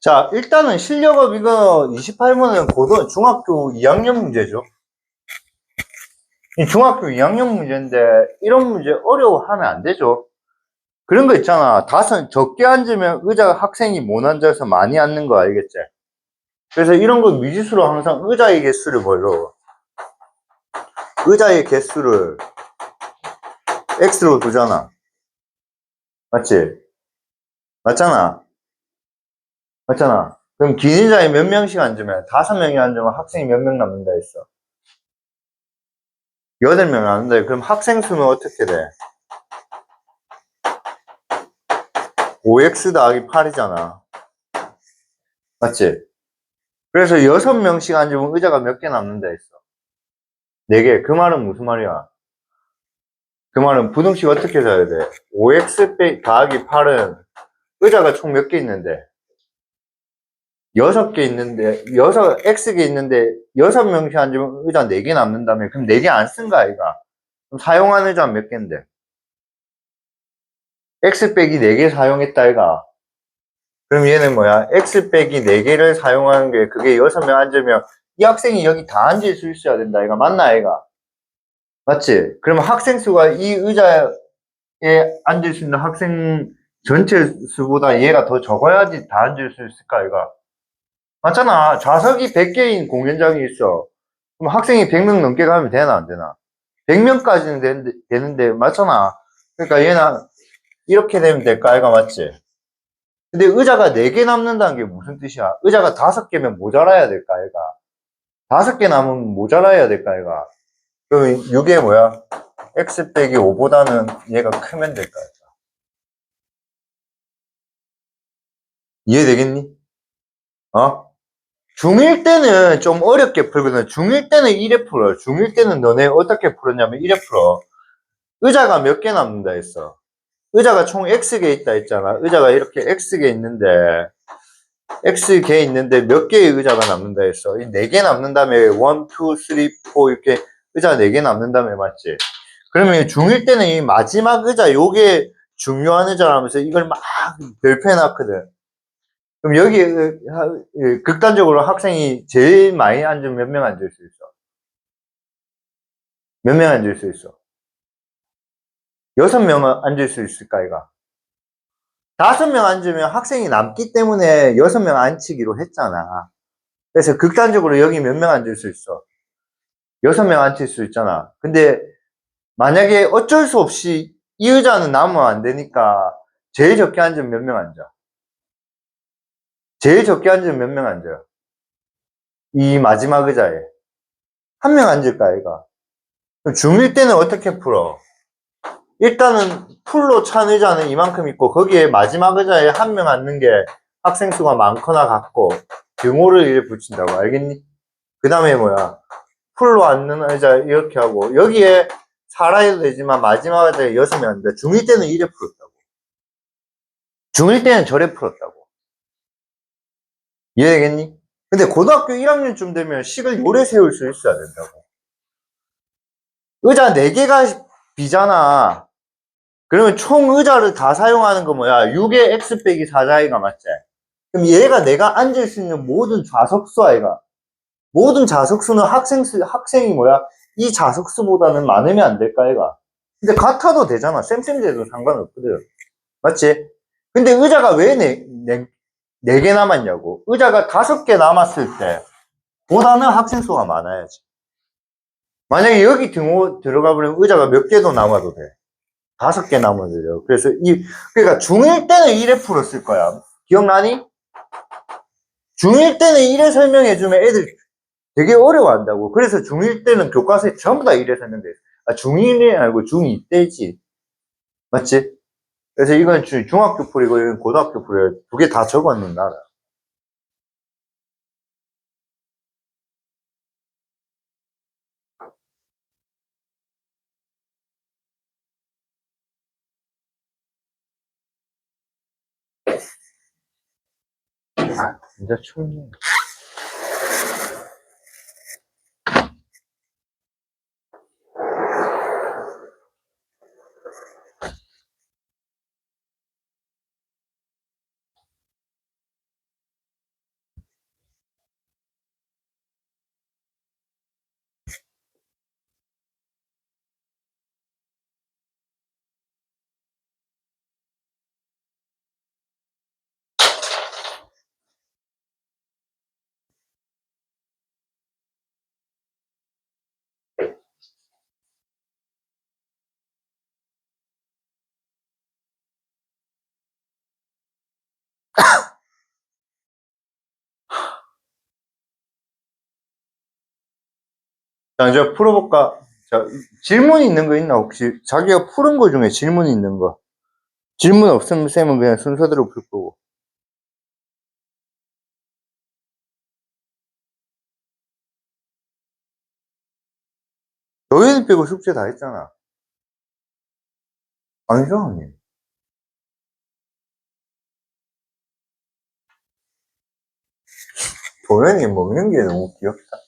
자, 일단은 실력업 이거 28번은 고등, 중학교 2학년 문제죠. 이 중학교 2학년 문제인데, 이런 문제 어려워하면 안 되죠. 그런 거 있잖아. 다섯, 적게 앉으면 의자 학생이 못 앉아서 많이 앉는 거 알겠지? 그래서 이런 거 미지수로 항상 의자의 개수를 벌려. 의자의 개수를 X로 두잖아. 맞지? 맞잖아. 맞잖아. 그럼 긴 의자에 몇 명씩 앉으면 다섯 명이 앉으면 학생이 몇 명 남는다 했어. 여덟 명 남는다. 그럼 학생 수는 어떻게 돼? 5x 더하기 8이잖아. 맞지? 그래서 여섯 명씩 앉으면 의자가 몇 개 남는다 했어. 네 개. 그 말은 무슨 말이야? 그 말은 부등식 어떻게 써야 돼? 5x 빼 더하기 8은 의자가 총 몇 개 있는데? 여섯 개 있는데, 여섯, X개 있는데, 여섯 명씩 앉으면 의자 네 개 남는다며. 그럼 네 개 안 쓴 거야, 이가. 그럼 사용한 의자 몇 개인데? X 빼기 4개 사용했다, 이가. 그럼 얘는 뭐야? X 빼기 4개를 사용하는 게, 그게 6명 앉으면, 이 학생이 여기 다 앉을 수 있어야 된다, 이가. 맞나, 이가? 맞지? 그러면 학생 수가 이 의자에 앉을 수 있는 학생 전체 수보다 얘가 더 적어야지 다 앉을 수 있을까, 이가? 맞잖아. 좌석이 100개인 공연장이 있어. 그럼 학생이 100명 넘게 가면 되나, 안 되나? 100명까지는 되는데, 되는데 맞잖아. 그러니까 얘는 이렇게 되면 될까, 이가 맞지? 근데 의자가 4개 남는다는 게 무슨 뜻이야? 의자가 5개면 모자라야 될까, 얘가? 5개 남으면 모자라야 될까, 얘가? 그럼 이게 뭐야? x 빼기 5보다는 얘가 크면 될까, 얘가? 이해되겠니? 어? 중1 때는 좀 어렵게 풀거든. 중1 때는 이래 풀어. 중1 때는 너네 어떻게 풀었냐면 이래 풀어. 의자가 몇 개 남는다 했어. 의자가 총 X개 있다 했잖아. 의자가 이렇게 X개 있는데, X개 있는데 몇 개의 의자가 남는다 했어. 이 4개 남는다며, 1, 2, 3, 4 이렇게 의자 4개 남는다며, 맞지? 그러면 중1 때는 이 마지막 의자, 요게 중요한 의자라면서 이걸 막 별표해 놨거든. 그럼 여기 예, 극단적으로 학생이 제일 많이 앉으면 몇 명 앉을 수 있어? 몇 명 앉을 수 있어? 여섯 명 앉을 수 있을까, 이가? 다섯 명 앉으면 학생이 남기 때문에 여섯 명 앉히기로 했잖아. 그래서 극단적으로 여기 몇 명 앉을 수 있어? 여섯 명 앉힐 수 있잖아. 근데 만약에 어쩔 수 없이 이 의자는 남으면 안 되니까 제일 적게 앉으면 몇 명 앉아? 제일 적게 앉으면 몇 명 앉아요? 이 마지막 의자에. 한 명 앉을까, 이가? 중1 때는 어떻게 풀어? 일단은 풀로 찬 의자는 이만큼 있고 거기에 마지막 의자에 한 명 앉는 게 학생 수가 많거나 같고 등호를 이렇게 붙인다고 알겠니? 그 다음에 뭐야 풀로 앉는 의자 이렇게 하고 여기에 살아야 되지만 마지막 의자에 여섯 명 앉는다 중1 때는 이래 풀었다고 중1 때는 저래 풀었다고 이해되겠니? 근데 고등학교 1학년쯤 되면 식을 요래 세울 수 있어야 된다고 의자 4개가 비잖아 그러면 총 의자를 다 사용하는 거 뭐야? 6의 x 빼기 4자이가 맞지? 그럼 얘가 내가 앉을 수 있는 모든 좌석수 아이가 모든 좌석수는 학생 수, 학생이 뭐야? 이 좌석수보다는 많으면 안 될까 아이가? 근데 같아도 되잖아. 쌤쌤제도 상관없거든. 맞지? 근데 의자가 왜 네, 네, 네 개 남았냐고. 의자가 다섯 개 남았을 때 보다는 학생 수가 많아야지. 만약에 여기 등호 들어가 버리면 의자가 몇 개도 남아도 돼. 다섯 개 남아들요. 그래서 이, 그러니까 중1 때는 이래 풀었을 거야. 기억나니? 중1 때는 이래 설명해 주면 애들 되게 어려워한다고. 그래서 중1 때는 교과서에 전부 다 이래 설명돼. 아, 중1이 아니고 중2 때지. 맞지? 그래서 이건 중- 중학교 풀이고 이건 고등학교 풀이야. 두개 다 적었는 나라. 아, 진짜 춥네. 자, 이제 풀어볼까? 자, 질문 있는 거 있나, 혹시? 자기가 푸른 거 중에 질문 있는 거. 질문 없으면 쌤은 그냥 순서대로 풀 거고. 너희들 빼고 숙제 다 했잖아. 아니죠, 언니? 도현이 먹는 게 너무 귀엽다.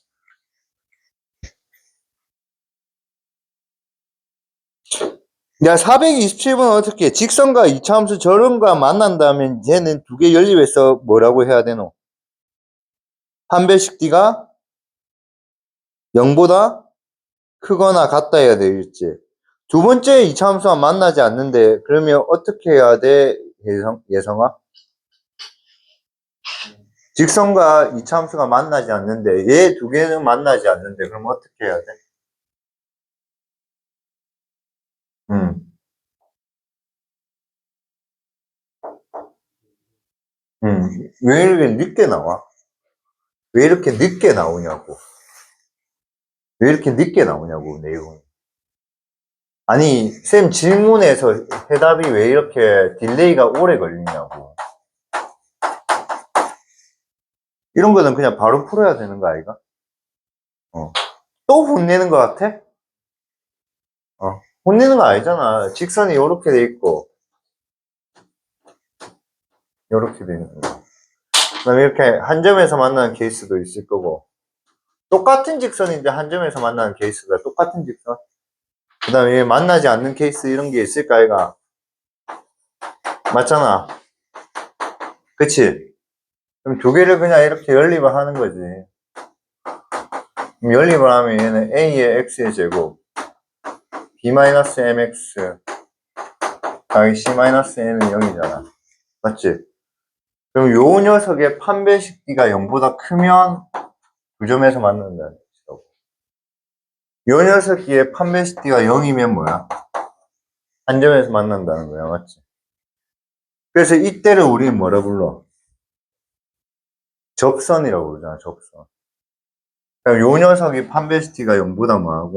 야, 427번 어떻게, 해? 직선과 이차함수 저름과 만난다면 얘는 두 개 연립해서 뭐라고 해야 되노? 한 배씩 D가 0보다 크거나 같다 해야 되겠지. 두 번째 이차함수와 만나지 않는데, 그러면 어떻게 해야 돼, 예성, 예성아? 직선과 이차함수가 만나지 않는데, 얘 두 개는 만나지 않는데, 그럼 어떻게 해야 돼? 음. 음, 왜 이렇게 늦게 나와? 왜 이렇게 늦게 나오냐고. 왜 이렇게 늦게 나오냐고, 내용이. 아니, 쌤 질문에서 해답이 왜 이렇게 딜레이가 오래 걸리냐고. 이런 거는 그냥 바로 풀어야 되는 거 아이가? 어. 또 혼내는 거 같아? 어. 혼내는 거 아니잖아. 직선이 이렇게 돼 있고, 이렇게 돼 있는 거. 그 다음에 이렇게 한 점에서 만나는 케이스도 있을 거고, 똑같은 직선인데 한 점에서 만나는 케이스가 똑같은 직선. 그 다음에 만나지 않는 케이스 이런 게 있을까, 아이가? 맞잖아. 그치? 그럼 두 개를 그냥 이렇게 연립을 하는 거지. 연립을 하면 얘는 a의 x의 제곱, b-mx, 더하기 c-m은 0이잖아. 맞지? 그럼 요 녀석의 판별식 D가 0보다 크면 두 점에서 만난다는 뜻이라고. 요 녀석의 판별식 D가 0이면 뭐야? 한 점에서 만난다는 거야. 맞지? 그래서 이때를 우리는 뭐라 불러? 접선이라고 그러잖아. 접선. 그럼 요 녀석이 0보다 뭐하고?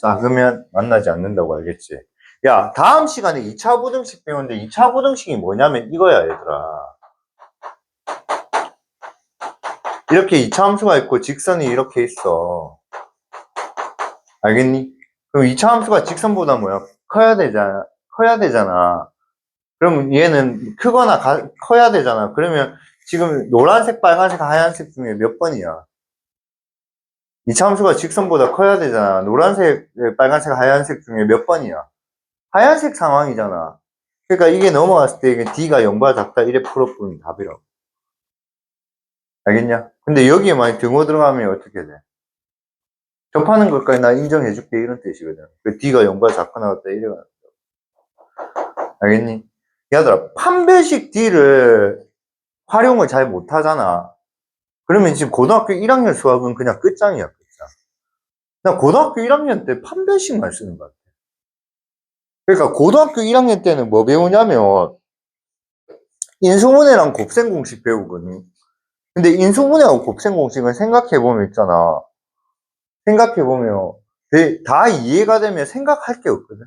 작으면 만나지 않는다고 알겠지? 야, 다음 시간에 2차 부등식 배우는데 2차 부등식이 뭐냐면 이거야, 얘들아. 이렇게 이차 함수가 있고 직선이 이렇게 있어. 알겠니? 그럼 이차 함수가 직선보다 뭐야? 커야 되잖아. 커야 되잖아. 그럼 얘는 크거나 가- 커야 되잖아. 그러면 지금 노란색, 빨간색, 하얀색 중에 몇 번이야? 이차 함수가 직선보다 커야 되잖아. 노란색, 빨간색, 하얀색 중에 몇 번이야? 하얀색 상황이잖아. 그러니까 이게 넘어갔을 때 이게 D가 0보다 작다 이래 풀어보면 답이라고. 알겠냐? 근데 여기에 만약 등호 들어가면 어떻게 돼? 접하는 것까지 나 인정해줄게 이런 뜻이거든. 그 D가 0보다 작고 나왔다 이래가. 알겠니? 얘들아, 판별식 D를 활용을 잘 못하잖아. 그러면 지금 고등학교 1학년 수학은 그냥 끝장이야, 끝장. 나 고등학교 1학년 때 판별식만 쓰는 것 같아. 그러니까 고등학교 1학년 때는 뭐 배우냐면 인수분해랑 곱셈 공식 배우거든. 근데 인수분해하고 곱셈 공식은 생각해보면 있잖아. 생각해보면 되- 다 이해가 되면 생각할 게 없거든.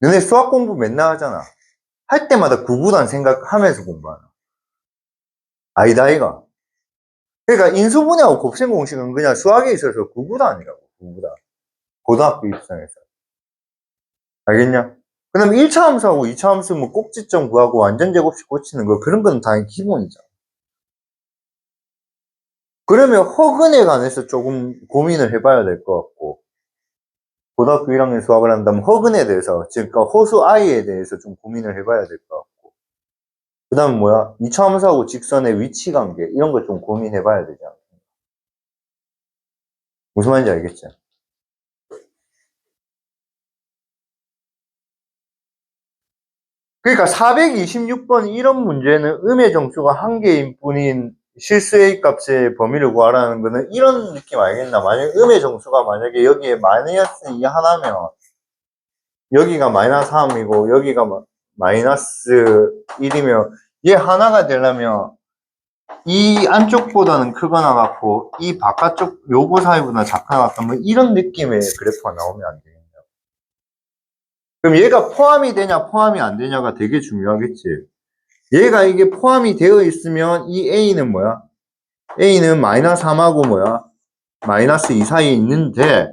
너네 수학 공부 맨날 하잖아. 할 때마다 구구단 생각하면서 공부하나. 아니다, 아이가. 그러니까 인수분해하고 곱셈 공식은 그냥 수학에 있어서 구구단이라고, 구구단. 고등학교 입장에서. 알겠냐? 그 다음에 1차 함수하고 2차 함수 뭐 꼭지점 구하고 완전 제곱식 고치는 거, 그런 건 당연히 기본이잖아. 그러면 허근에 관해서 조금 고민을 해봐야 될 것 같고, 고등학교 1학년 수학을 한다면 허근에 대해서, 즉, 그러니까 호수 i에 대해서 좀 고민을 해봐야 될 것 같고, 그 다음 뭐야? 2차 함수하고 직선의 위치 관계, 이런 거좀 고민해 봐야 되지 않나? 무슨 말인지 알겠지? 그러니까 426번 이런 문제는 음의 정수가 한 개인 뿐인 실수 A 값의 범위를 구하라는 거는 이런 느낌 알겠나? 만약에 음의 정수가 만약에 여기에 마이너스 2 하나면 여기가 마이너스 3이고 여기가 마- 마이너스 1이면 얘 하나가 되려면 이 안쪽보다는 크거나 같고 이 바깥쪽 요거 사이보다 작거나 같다. 뭐 이런 느낌의 그래프가 나오면 안 되겠냐 그럼 얘가 포함이 되냐 포함이 안 되냐가 되게 중요하겠지. 얘가 이게 포함이 되어 있으면 이 A는 뭐야? A는 마이너스 3하고 뭐야? 마이너스 2 사이에 있는데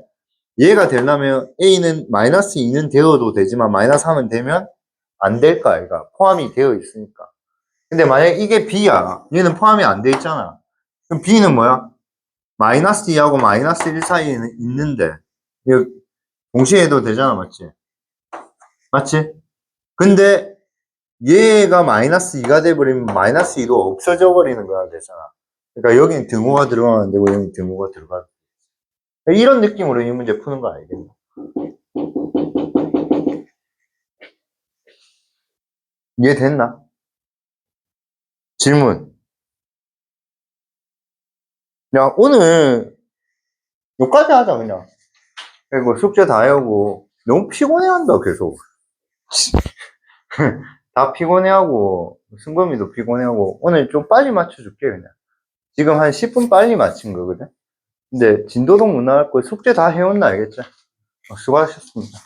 얘가 되려면 A는 마이너스 2는 되어도 되지만 마이너스 3은 되면 안 될까 얘가 포함이 되어 있으니까 근데 만약에 이게 B야. 얘는 포함이 안 돼 있잖아. 그럼 B는 뭐야? 마이너스 2하고 마이너스 1 사이에는 있는데, 이거 동시에 해도 되잖아, 맞지? 맞지? 근데 얘가 마이너스 2가 돼버리면 마이너스 2도 없어져 버리는 거야, 되잖아. 그러니까 여기는 등호가 들어가면 되고, 여기는 등호가 들어가. 이런 느낌으로 이 문제 푸는 거 알겠나? 이해됐나? 질문. 야, 오늘, 여기까지 하자, 그냥. 그리고 숙제 다 해오고, 너무 피곤해한다, 계속. 다 피곤해하고, 승범이도 피곤해하고, 오늘 좀 빨리 맞춰줄게, 그냥. 지금 한 10분 빨리 맞춘 거거든? 근데, 진도동 문화할 거 숙제 다 해온나 알겠지? 어, 수고하셨습니다.